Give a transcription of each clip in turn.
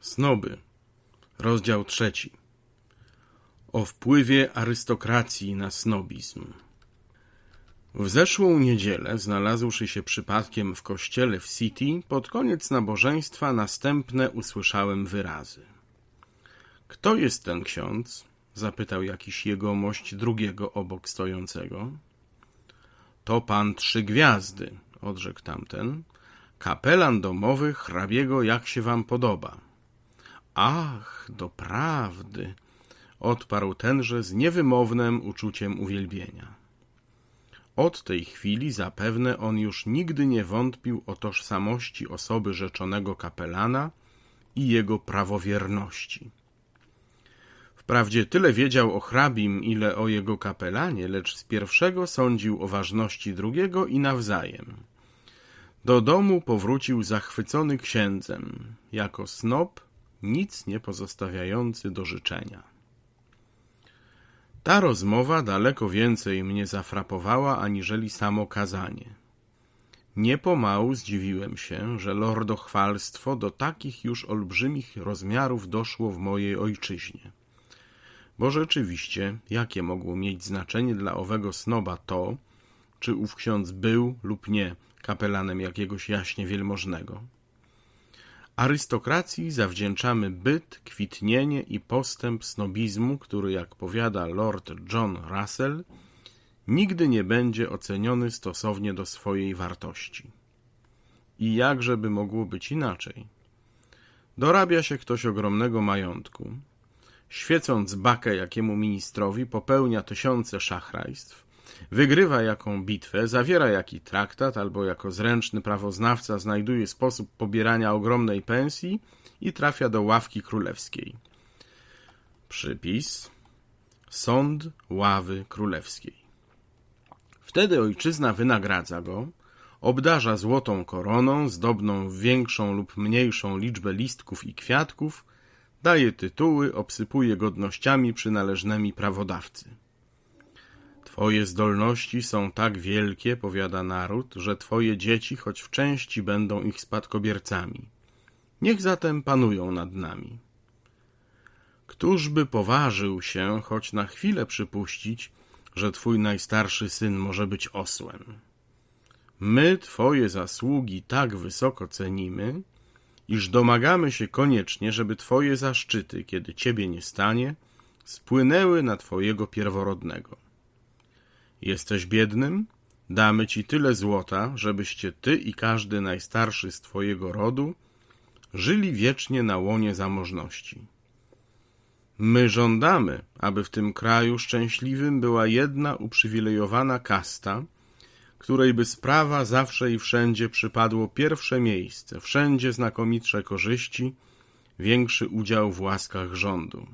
Snoby. Rozdział trzeci. O wpływie arystokracji na snobizm. W zeszłą niedzielę, znalazłszy się przypadkiem w kościele w City, pod koniec nabożeństwa następne usłyszałem wyrazy. Kto jest ten ksiądz? zapytał jakiś jegomość drugiego obok stojącego. To pan Trzy Gwiazdy, odrzekł tamten. Kapelan domowy hrabiego, jak się wam podoba. Ach, doprawdy, odparł tenże z niewymownym uczuciem uwielbienia. Od tej chwili zapewne on już nigdy nie wątpił o tożsamości osoby rzeczonego kapelana i jego prawowierności. Wprawdzie tyle wiedział o hrabim, ile o jego kapelanie, lecz z pierwszego sądził o ważności drugiego i nawzajem. Do domu powrócił zachwycony księdzem, jako snop nic nie pozostawiający do życzenia. Ta rozmowa daleko więcej mnie zafrapowała aniżeli samo kazanie. Nie pomału zdziwiłem się, że lordochwalstwo do takich już olbrzymich rozmiarów doszło w mojej ojczyźnie. Bo rzeczywiście, jakie mogło mieć znaczenie dla owego snoba to, czy ów ksiądz był lub nie kapelanem jakiegoś jaśnie wielmożnego? Arystokracji zawdzięczamy byt, kwitnienie i postęp snobizmu, który, jak powiada Lord John Russell, nigdy nie będzie oceniony stosownie do swojej wartości. I jakżeby mogło być inaczej? Dorabia się ktoś ogromnego majątku, świecąc bakę jakiemu ministrowi, popełnia tysiące szachrajstw, wygrywa jaką bitwę, zawiera jaki traktat, albo jako zręczny prawoznawca znajduje sposób pobierania ogromnej pensji i trafia do ławki królewskiej. Przypis Sąd ławy królewskiej. Wtedy ojczyzna wynagradza go, obdarza złotą koroną, zdobną w większą lub mniejszą liczbę listków i kwiatków, daje tytuły, obsypuje godnościami przynależnymi prawodawcy. Twoje zdolności są tak wielkie, powiada naród, że twoje dzieci choć w części będą ich spadkobiercami. Niech zatem panują nad nami. Któż by poważył się choć na chwilę przypuścić, że twój najstarszy syn może być osłem? My twoje zasługi tak wysoko cenimy, iż domagamy się koniecznie, żeby twoje zaszczyty, kiedy ciebie nie stanie, spłynęły na twojego pierworodnego. Jesteś biednym? Damy ci tyle złota, żebyście ty i każdy najstarszy z twojego rodu żyli wiecznie na łonie zamożności. My żądamy, aby w tym kraju szczęśliwym była jedna uprzywilejowana kasta, której by sprawa zawsze i wszędzie przypadło pierwsze miejsce, wszędzie znakomitsze korzyści, większy udział w łaskach rządu.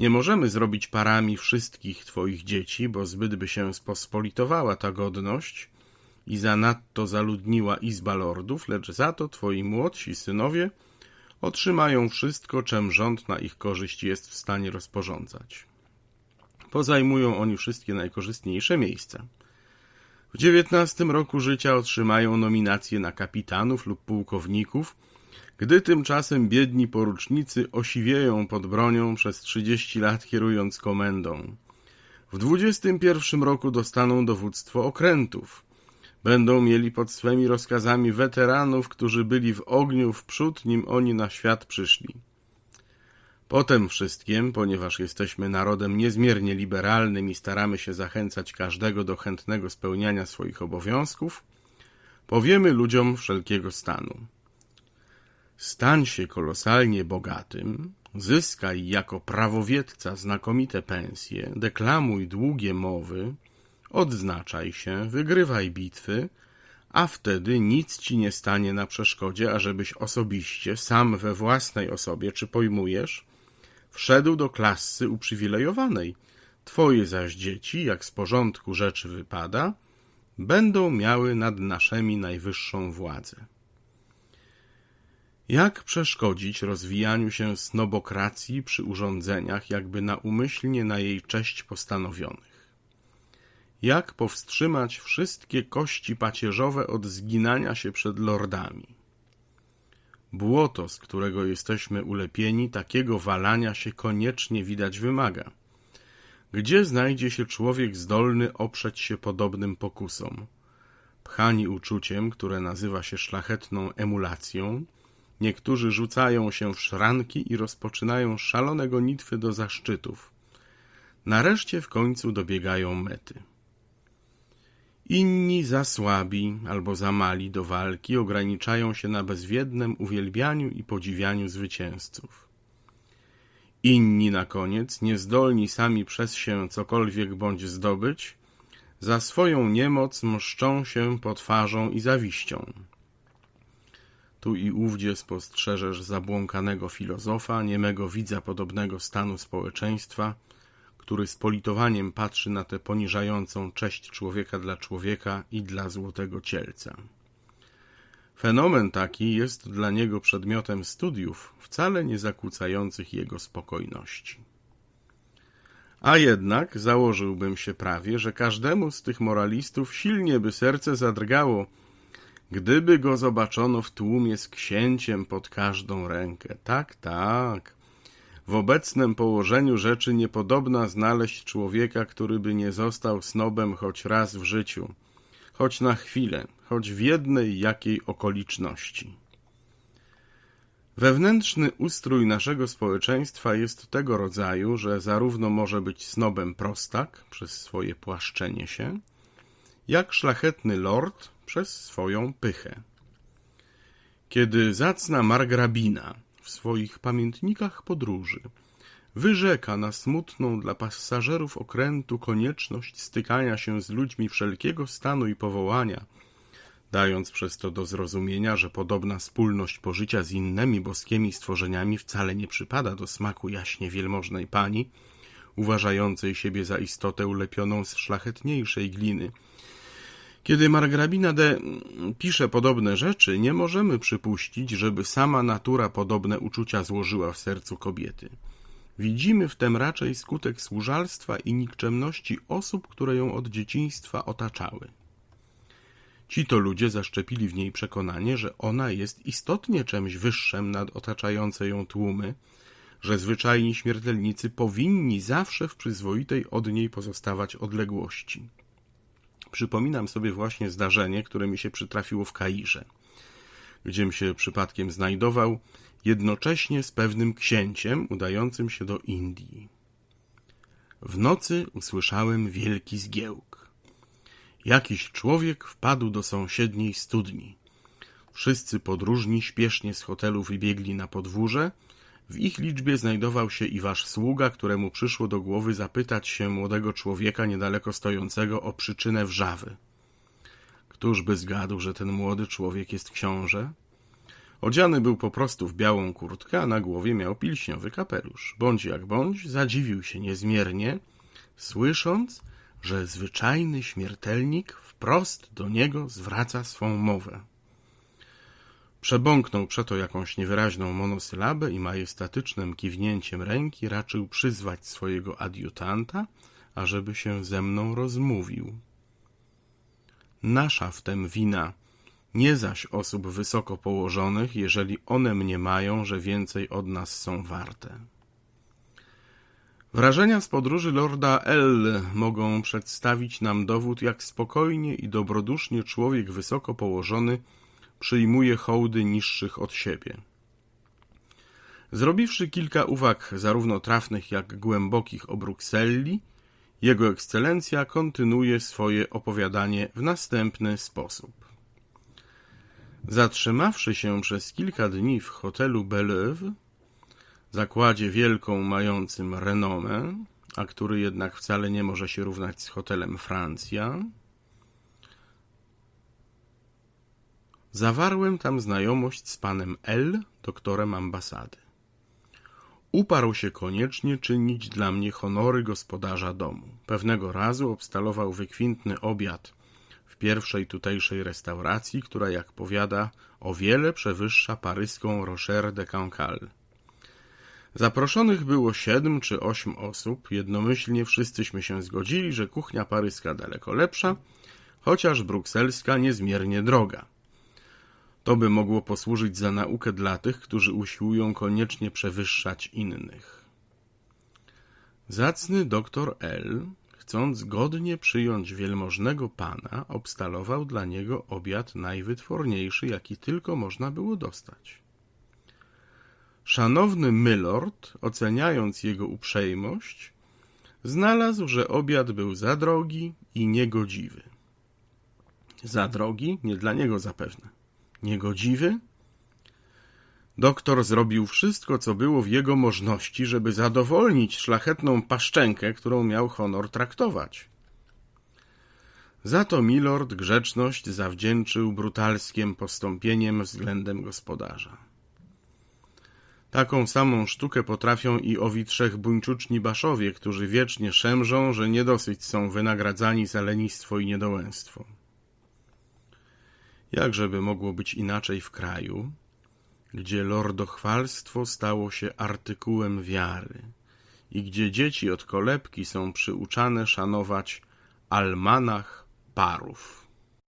Nie możemy zrobić parami wszystkich twoich dzieci, bo zbyt by się spospolitowała ta godność i zanadto zaludniła izba lordów, lecz za to twoi młodsi synowie otrzymają wszystko, czym rząd na ich korzyść jest w stanie rozporządzać. Pozajmują oni wszystkie najkorzystniejsze miejsca. W dziewiętnastym roku życia otrzymają nominacje na kapitanów lub pułkowników, gdy tymczasem biedni porucznicy osiwieją pod bronią przez trzydzieści lat kierując komendą. W dwudziestym pierwszym roku dostaną dowództwo okrętów. Będą mieli pod swymi rozkazami weteranów, którzy byli w ogniu w przód, nim oni na świat przyszli. Potem wszystkim, ponieważ jesteśmy narodem niezmiernie liberalnym i staramy się zachęcać każdego do chętnego spełniania swoich obowiązków, powiemy ludziom wszelkiego stanu. Stań się kolosalnie bogatym, zyskaj jako prawowietca znakomite pensje, deklamuj długie mowy, odznaczaj się, wygrywaj bitwy, a wtedy nic ci nie stanie na przeszkodzie, ażebyś osobiście, sam we własnej osobie, czy pojmujesz, wszedł do klasy uprzywilejowanej. Twoje zaś dzieci, jak z porządku rzeczy wypada, będą miały nad naszymi najwyższą władzę. Jak przeszkodzić rozwijaniu się snobokracji przy urządzeniach jakby naumyślnie na jej cześć postanowionych? Jak powstrzymać wszystkie kości pacierzowe od zginania się przed lordami? Błoto, z którego jesteśmy ulepieni, takiego walania się koniecznie widać wymaga. Gdzie znajdzie się człowiek zdolny oprzeć się podobnym pokusom? Pchani uczuciem, które nazywa się szlachetną emulacją, niektórzy rzucają się w szranki i rozpoczynają szalone gonitwy do zaszczytów. Nareszcie w końcu dobiegają mety. Inni za słabi albo za mali do walki ograniczają się na bezwiednym uwielbianiu i podziwianiu zwycięzców. Inni na koniec, niezdolni sami przez się cokolwiek bądź zdobyć, za swoją niemoc mszczą się potwarzą i zawiścią. Tu i ówdzie spostrzeżesz zabłąkanego filozofa, niemego widza podobnego stanu społeczeństwa, który z politowaniem patrzy na tę poniżającą cześć człowieka dla człowieka i dla złotego cielca. Fenomen taki jest dla niego przedmiotem studiów, wcale nie zakłócających jego spokojności. A jednak założyłbym się prawie, że każdemu z tych moralistów silnie by serce zadrgało, gdyby go zobaczono w tłumie z księciem pod każdą rękę. Tak, tak. W obecnym położeniu rzeczy niepodobna znaleźć człowieka, który by nie został snobem choć raz w życiu, choć na chwilę, choć w jednej jakiej okoliczności. Wewnętrzny ustrój naszego społeczeństwa jest tego rodzaju, że zarówno może być snobem prostak przez swoje płaszczenie się, jak szlachetny lord przez swoją pychę. Kiedy zacna margrabina w swoich pamiętnikach podróży wyrzeka na smutną dla pasażerów okrętu konieczność stykania się z ludźmi wszelkiego stanu i powołania, dając przez to do zrozumienia, że podobna wspólność pożycia z innymi boskimi stworzeniami wcale nie przypada do smaku jaśnie wielmożnej pani, uważającej siebie za istotę ulepioną z szlachetniejszej gliny. Kiedy Margrabina de pisze podobne rzeczy, nie możemy przypuścić, żeby sama natura podobne uczucia złożyła w sercu kobiety. Widzimy w tem raczej skutek służalstwa i nikczemności osób, które ją od dzieciństwa otaczały. Ci to ludzie zaszczepili w niej przekonanie, że ona jest istotnie czymś wyższym nad otaczające ją tłumy, że zwyczajni śmiertelnicy powinni zawsze w przyzwoitej od niej pozostawać odległości. Przypominam sobie właśnie zdarzenie, które mi się przytrafiło w Kairze, gdziem się przypadkiem znajdował, jednocześnie z pewnym księciem udającym się do Indii. W nocy usłyszałem wielki zgiełk. Jakiś człowiek wpadł do sąsiedniej studni. Wszyscy podróżni śpiesznie z hotelu wybiegli na podwórze. W ich liczbie znajdował się i wasz sługa, któremu przyszło do głowy zapytać się młodego człowieka niedaleko stojącego o przyczynę wrzawy. Któż by zgadł, że ten młody człowiek jest książę? Odziany był po prostu w białą kurtkę, a na głowie miał pilśniowy kapelusz. Bądź jak bądź, zadziwił się niezmiernie, słysząc, że zwyczajny śmiertelnik wprost do niego zwraca swą mowę. Przebąknął przeto jakąś niewyraźną monosylabę i majestatycznym kiwnięciem ręki raczył przyzwać swojego adiutanta, ażeby się ze mną rozmówił. Nasza w wina, nie zaś osób wysoko położonych, jeżeli one mniemają, że więcej od nas są warte. Wrażenia z podróży lorda L mogą przedstawić nam dowód, jak spokojnie i dobrodusznie człowiek wysoko położony przyjmuje hołdy niższych od siebie. Zrobiwszy kilka uwag, zarówno trafnych, jak głębokich o Brukselli, jego ekscelencja kontynuuje swoje opowiadanie w następny sposób. Zatrzymawszy się przez kilka dni w hotelu Belleuve, zakładzie wielką mającym renomę, a który jednak wcale nie może się równać z hotelem Francja, zawarłem tam znajomość z panem L., doktorem ambasady. Uparł się koniecznie czynić dla mnie honory gospodarza domu. Pewnego razu obstalował wykwintny obiad w pierwszej tutejszej restauracji, która, jak powiada, o wiele przewyższa paryską Rocher de Cancale. Zaproszonych było siedem czy osiem osób. Jednomyślnie wszyscyśmy się zgodzili, że kuchnia paryska daleko lepsza, chociaż brukselska niezmiernie droga. To by mogło posłużyć za naukę dla tych, którzy usiłują koniecznie przewyższać innych. Zacny doktor L, chcąc godnie przyjąć wielmożnego pana, obstalował dla niego obiad najwytworniejszy, jaki tylko można było dostać. Szanowny Mylord, oceniając jego uprzejmość, znalazł, że obiad był za drogi i niegodziwy. Za drogi? Nie dla niego zapewne. Niegodziwy? Doktor zrobił wszystko, co było w jego możności, żeby zadowolnić szlachetną paszczękę, którą miał honor traktować. Za to milord grzeczność zawdzięczył brutalskim postąpieniem względem gospodarza. Taką samą sztukę potrafią i owi trzech buńczuczni baszowie, którzy wiecznie szemrzą, że niedosyć są wynagradzani za lenistwo i niedołęstwo. Jakżeby mogło być inaczej w kraju, gdzie lordochwalstwo stało się artykułem wiary i gdzie dzieci od kolebki są przyuczane szanować almanach parów.